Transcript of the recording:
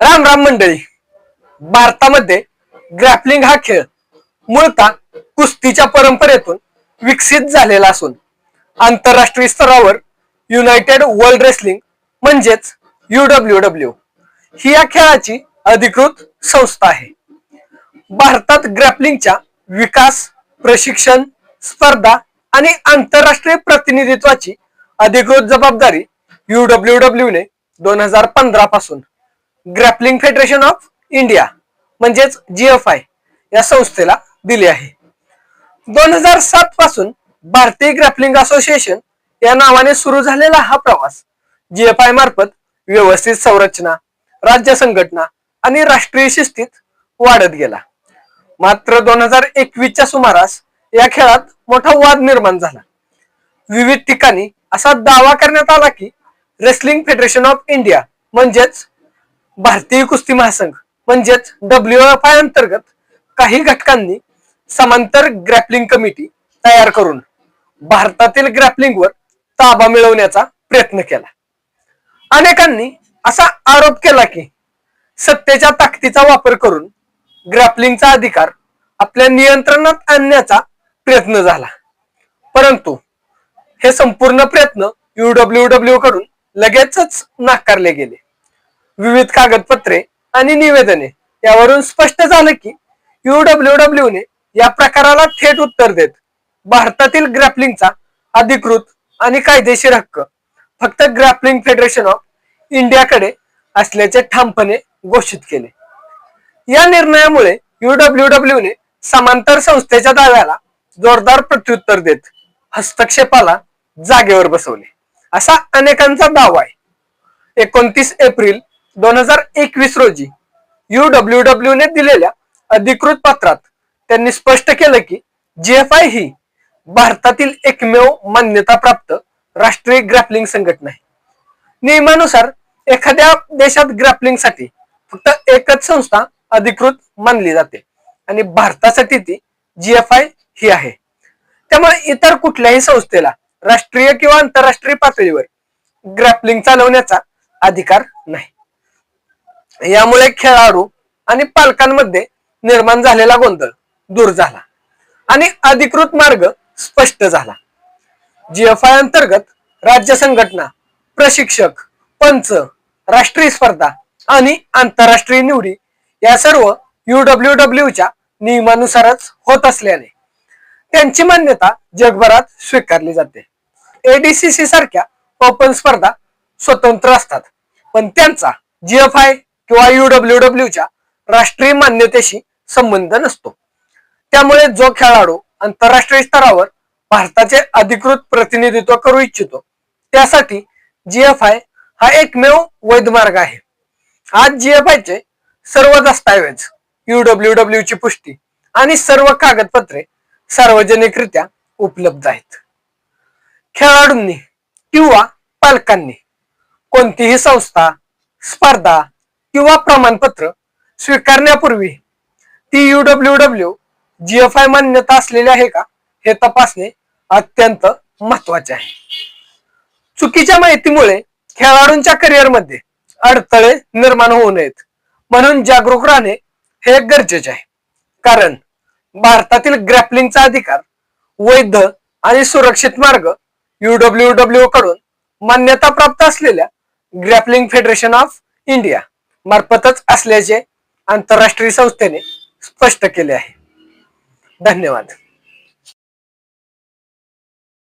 राम राम मंडळी. भारतामध्ये ग्रॅपलिंग हा खेळ मूळतः कुस्तीच्या परंपरेतून विकसित झालेला असून आंतरराष्ट्रीय स्तरावर युनायटेड वर्ल्ड रेसलिंग म्हणजेच युडब्ल्यू डब्ल्यू ही या खेळाची अधिकृत संस्था आहे. भारतात ग्रॅपलिंगच्या विकास प्रशिक्षण स्पर्धा आणि आंतरराष्ट्रीय प्रतिनिधित्वाची अधिकृत जबाबदारी युडब्ल्यू डब्ल्यू ने दोन हजार पंधरा पासून ग्रॅपलिंग फेडरेशन ऑफ इंडिया म्हणजेच जीएफआय या संस्थेला दिली आहे. दोन हजार सात पासून भारतीय ग्रॅपलिंग असोसिएशन या नावाने सुरू झालेला हा प्रवास जीएफआय मार्फत व्यवस्थित संरचना राज्य संघटना आणि राष्ट्रीय शिस्तीत वाढत गेला. मात्र दोन हजार एकवीसच्या सुमारास या खेळात मोठा वाद निर्माण झाला. विविध ठिकाणी असा दावा करण्यात आला की रेसलिंग फेडरेशन ऑफ इंडिया म्हणजेच भारतीय कुस्ती महासंघ म्हणजेच डब्ल्यू एफ आय अंतर्गत काही घटकांनी समांतर ग्रॅपलिंग कमिटी तयार करून भारतातील ग्रॅपलिंगवर ताबा मिळवण्याचा प्रयत्न केला. अनेकांनी असा आरोप केला की सत्तेच्या ताकदीचा वापर करून ग्रॅपलिंगचा अधिकार आपल्या नियंत्रणात आणण्याचा प्रयत्न झाला. परंतु हे संपूर्ण प्रयत्न युडब्ल्यू डब्ल्यू कडून लगेचच नाकारले गेले. विविध कागदपत्रे आणि निवेदने. यावरून स्पष्ट झालं की युडब्ल्यू डब्ल्यू ने या प्रकाराला थेट उत्तर देत. भारतातील ग्रॅपलिंगचा अधिकृत आणि कायदेशीर हक्क फक्त ग्रॅपलिंग फेडरेशन ऑफ इंडियाकडे असल्याचे ठामपणे घोषित केले. या निर्णयामुळे युडब्ल्यू डब्ल्यू ने समांतर संस्थेच्या दाव्याला जोरदार प्रत्युत्तर देत हस्तक्षेपाला जागेवर बसवले. असा अनेकांचा दावा आहे. एकोणतीस एप्रिल दोन हजार एकवीस रोजी युडब्ल्यू डब्ल्यू ने दिलेल्या अधिकृत पत्रात त्यांनी स्पष्ट केलं की जीएफआय ही भारतातील एकमेव मान्यताप्राप्त राष्ट्रीय ग्रॅपलिंग संघटना आहे. नियमानुसार एखाद्या देशात ग्रॅपलिंगसाठी फक्त एकच संस्था अधिकृत मानली जाते आणि भारतासाठी ती जीएफआय ही आहे. त्यामुळे इतर कुठल्याही संस्थेला राष्ट्रीय किंवा आंतरराष्ट्रीय पातळीवर ग्रॅपलिंग चालवण्याचा अधिकार नाही. यामुळे खेळाडू आणि पालकांमध्ये निर्माण झालेला गोंधळ दूर झाला आणि अधिकृत मार्ग स्पष्ट झाला. जीएफआय अंतर्गत राज्य संघटना प्रशिक्षक पंच राष्ट्रीय स्पर्धा आणि आंतरराष्ट्रीय निवडी या सर्व युडब्ल्यू डब्ल्यूच्या नियमानुसारच होत असल्याने त्यांची मान्यता जगभरात स्वीकारली जाते. एडीसीसी सारख्या ओपन स्पर्धा स्वतंत्र असतात. पण त्यांचा जीएफआय किंवा युडब्ल्यू डब्ल्यूच्या राष्ट्रीय मान्यतेशी संबंध नसतो. त्यामुळे जो खेळाडू आंतरराष्ट्रीय स्तरावर भारताचे अधिकृत प्रतिनिधित्व करू इच्छितो त्यासाठी जीएफआय हा एकमेव वैध मार्ग आहे. आज जीएफआयचे सर्व दस्तावेज युडब्ल्यू डब्ल्यू ची पुष्टी आणि सर्व कागदपत्रे सार्वजनिकरित्या उपलब्ध आहेत. खेळाडूंनी किंवा पालकांनी कोणतीही संस्था स्पर्धा किंवा प्रमाणपत्र स्वीकारण्यापूर्वी ती युडब्ल्यू डब्ल्यू आय मान्यता असलेली आहे का हे तपासणे अत्यंत महत्त्वाचे आहे. चुकीच्या माहितीमुळे खेळाडूंच्या करिअरमध्ये अडथळे निर्माण होऊ नयेत. म्हणून जागरूक राहणे हे गरजेचे आहे. कारण भारतातील ग्रॅपलिंगचा अधिकार वैध आणि सुरक्षित मार्ग युडब्ल्यू डब्ल्यू कडून मान्यता प्राप्त असलेल्या ग्रॅपलिंग फेडरेशन ऑफ इंडिया मार्फतच असल्याचे आंतरराष्ट्रीय संस्थेने स्पष्ट केले आहे. धन्यवाद.